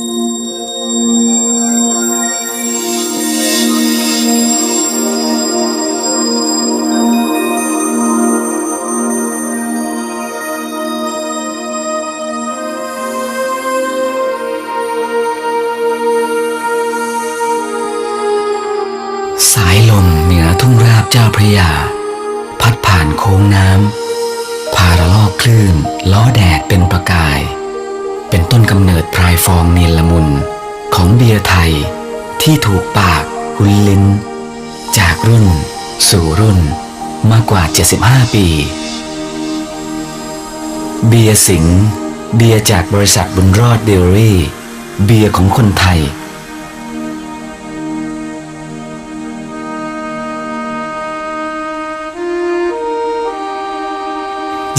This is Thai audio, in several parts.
สายลมเหนือทุ่งราบเจ้าพระยา พัดผ่านโค้งน้ำพาระลอกคลื่น ล้อแดดเป็นประกาย เบียร์ไทย ที่ถูกปากคุ้นลิ้น จากรุ่น สู่รุ่นมากกว่า 75 ปี เบียร์สิงห์เบียร์จากบริษัทบุญรอดเดลรี่ เบียร์ของคนไทย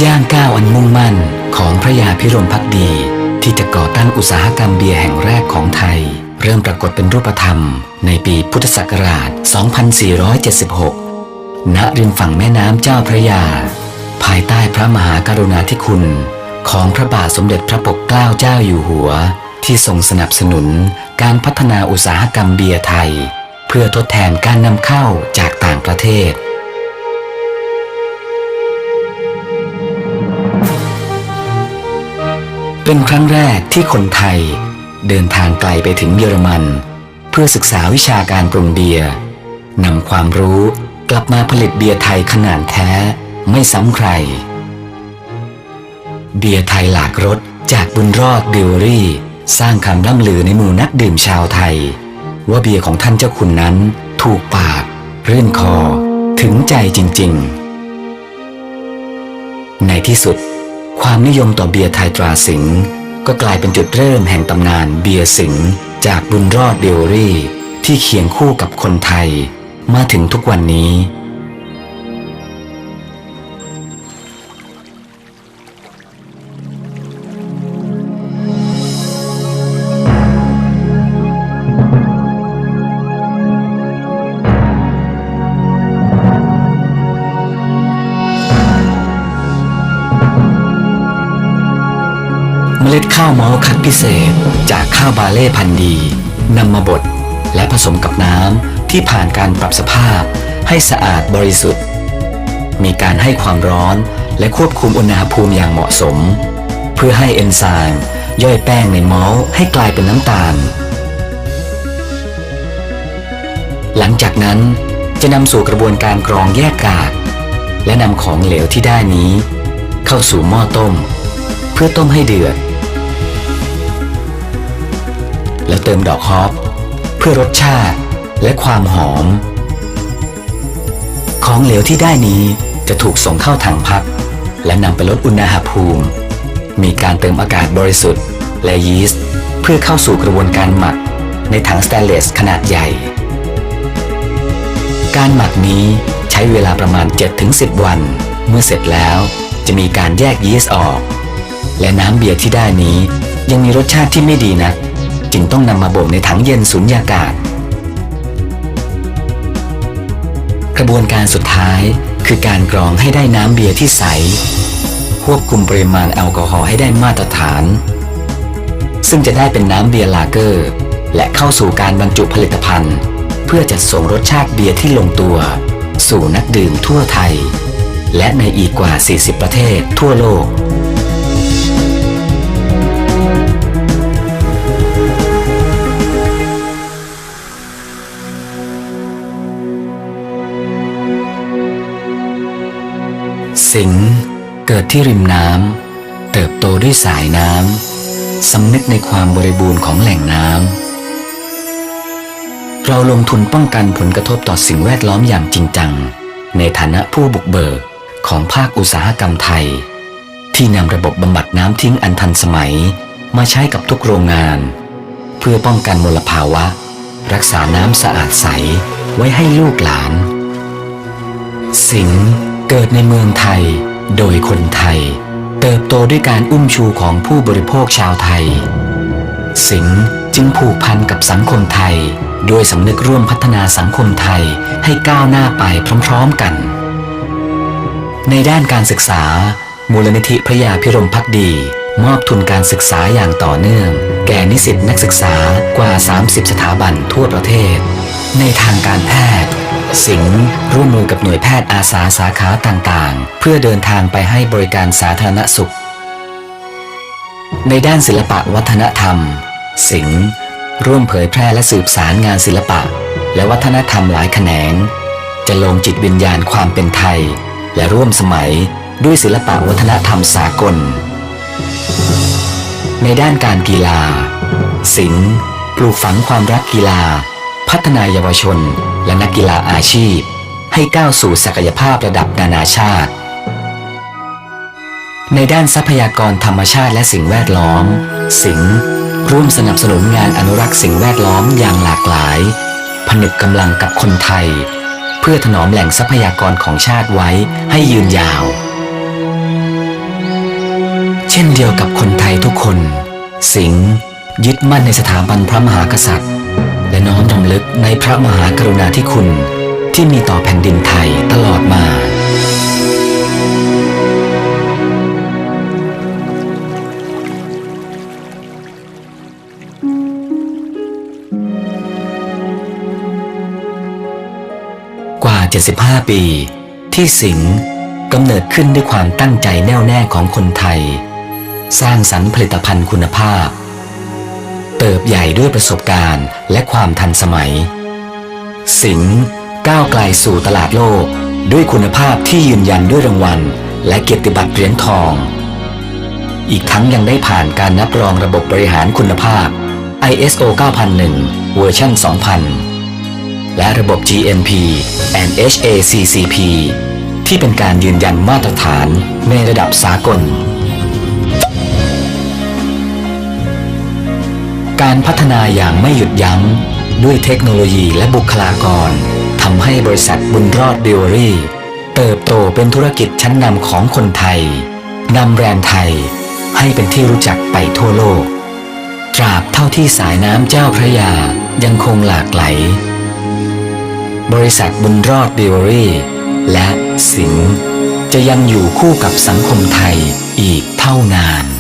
ย่างก้าวอันมุ่งมั่นของพระยาพิรมพักดี ที่จะก่อตั้งอุตสาหกรรมเบียร์แห่งแรกของไทย เริ่มปรากฏเป็นรูปธรรมในปีพุทธศักราช 2476 ณ ริมฝั่งแม่น้ำเจ้าพระยา ภายใต้พระมหากรุณาธิคุณ ของพระบาทสมเด็จพระปกเกล้าเจ้าอยู่หัว ที่ทรงสนับสนุนการพัฒนาอุตสาหกรรมเบียร์ไทย เพื่อทดแทนการนำเข้าจากต่างประเทศเป็นครั้งแรกที่คนไทย เดินทางไกลไปถึงเยอรมัน เพื่อศึกษาวิชาการปรุงเบียร์นำความรู้กลับมาผลิตเบียร์ไทยขนาดแท้ไม่ซ้ำใคร เบียร์ไทยหลากรสจากบุญรอดเบลรี่ สร้างคำล่ำลือในหมู่นักดื่มชาวไทย ว่าเบียร์ของท่านเจ้าคุณนั้นถูกปากรื่นคอ ถึงใจจริง ๆ ในที่สุด ความนิยมต่อเบียร์ไทยตราสิงห์ ก็กลายเป็นจุดเริ่มแห่งตำนานเบียร์สิงจากบุญรอดเดลรี่ ที่เคียงคู่กับคนไทย มาถึงทุกวันนี้ เมล็ดข้าวเมาส์คัดพิเศษ จากข้าวบาเล่พันธุ์ดีนำมาบดและผสมกับน้ำที่ผ่านการปรับสภาพ ให้สะอาดบริสุทธิ์ มีการให้ความร้อนและควบคุมอุณหภูมิอย่างเหมาะสม เพื่อให้เอนไซม์ย่อยแป้งในเมาส์ให้กลายเป็นน้ำตาล หลังจากนั้นจะนำสู่กระบวนการกรองแยกกาก และนำของเหลวที่ได้นี้ เข้าสู่หม้อต้ม เพื่อต้มให้เดือด แล้วเติมดอกฮอปเพื่อรสชาติและความหอม ของเหลวที่ได้นี้จะถูกส่งเข้าถังพัก และนำไปลดอุณหภูมิ มีการเติมอากาศบริสุทธิ์ และยีสต์เพื่อเข้าสู่กระบวนการหมักในถังสแตนเลสขนาดใหญ่ การหมักนี้ใช้เวลาประมาณ 7-10 วัน เมื่อเสร็จแล้วจะมีการแยกยีสต์ออก และน้ำเบียร์ที่ได้นี้ยังมีรสชาติที่ไม่ดีนัก จึงต้องนำมาบ่มในถังเย็นสุญญากาศ กระบวนการสุดท้ายคือการกรองให้ได้น้ำเบียร์ที่ใส ควบคุมปริมาณแอลกอฮอล์ให้ได้มาตรฐาน ซึ่งจะได้เป็นน้ำเบียร์ลาเกอร์ และเข้าสู่การบรรจุผลิตภัณฑ์ เพื่อจัดส่งรสชาติเบียร์ที่ลงตัว สู่นักดื่มทั่วไทย และในอีกกว่า 40 ประเทศทั่วโลก สิงห์เกิดที่ริมน้ำเติบโตด้วยสายน้ำสำนึกในความบริบูรณ์ของแหล่งน้ำเราลงทุนป้องกันผลกระทบต่อสิ่งแวดล้อมอย่างจริงจัง ในฐานะผู้บุกเบิกของภาคอุตสาหกรรมไทย ที่นำระบบบำบัดน้ำทิ้งอันทันสมัย มาใช้กับทุกโรงงาน เพื่อป้องกันมลภาวะ รักษาน้ำสะอาดใสไว้ให้ลูกหลาน สิงห์ เกิดในเมืองไทย โดยคนไทย เติบโตด้วยการอุ้มชูของผู้บริโภคชาวไทย สิงห์จึงผูกพันกับสังคมไทย ด้วยสำนึกร่วมพัฒนาสังคมไทยให้ก้าวหน้าไปพร้อมๆกัน ในด้านการศึกษา มูลนิธิพระยาพิรมพักดี มอบทุนการศึกษาอย่างต่อเนื่อง แก่นิสิตนักศึกษากว่า 30 สถาบันทั่วประเทศ ในทางการแพทย์ สิงห์ร่วมมือกับหน่วยแพทย์อาสาสาขาต่างๆ เพื่อเดินทางไปให้บริการสาธารณสุข ในด้านศิลปะวัฒนธรรม สิงห์ร่วมเผยแพร่และสืบสารงานศิลปะ และวัฒนธรรมหลายแขนง จะลงจิตวิญญาณความเป็นไทย และร่วมสมัยด้วยศิลปะวัฒนธรรมสากล ในด้านการกีฬา สิงห์ปลูกฝังความรักกีฬา พัฒนายาวชนและนักกีฬาอาชีพ ให้ก้าวสู่ศักยภาพระดับนานาชาติ ในด้านทรัพยากรธรรมชาติและสิ่งแวดล้อม สิงห์ร่วมสนับสนุนงานอนุรักษ์สิ่งแวดล้อมอย่างหลากหลาย ผนึกกำลังกับคนไทย เพื่อถนอมแหล่งทรัพยากรของชาติไว้ให้ยืนยาว เช่นเดียวกับคนไทยทุกคน สิงห์ยึดมั่นในสถาบันพระมหากษัตริย์ และน้อมรำลึกในพระมหากรุณาธิคุณที่มีต่อแผ่นดินไทยตลอดมากว่า75 ปี ที่สิงห์กำเนิดขึ้นด้วยความตั้งใจแน่วแน่ของคนไทย สร้างสรรค์ผลิตภัณฑ์คุณภาพ เติบใหญ่ด้วยประสบการณ์และความทันสมัย สิงห์ก้าวไกลสู่ตลาดโลก ด้วยคุณภาพที่ยืนยันด้วยรางวัล และเกียรติบัตรเหรียญทอง อีกทั้งยังได้ผ่านการนับรองระบบบริหารคุณภาพ ISO 9001 เวอร์ชัน2000 และระบบ GMP and HACCP ที่เป็นการยืนยันมาตรฐานในระดับสากล การพัฒนาอย่างไม่หยุดยัง้ง ด้วยเทคโนโลยีและบุคลากรทำให้บริษัทบุญรอดบิเวอรี่ เติบโตเป็นธุรกิจชั้นนำของคนไทยนำแบรนด์ไทยให้เป็นที่รู้จักไปทั่วโลก ตราบเท่าที่สายน้ำเจ้าพระยายังคงหลากไหล บริษัทบุญรอดบิเวอรี่ และสิงจะยังอยู่คู่กับสังคมไทยอีกเท่านาน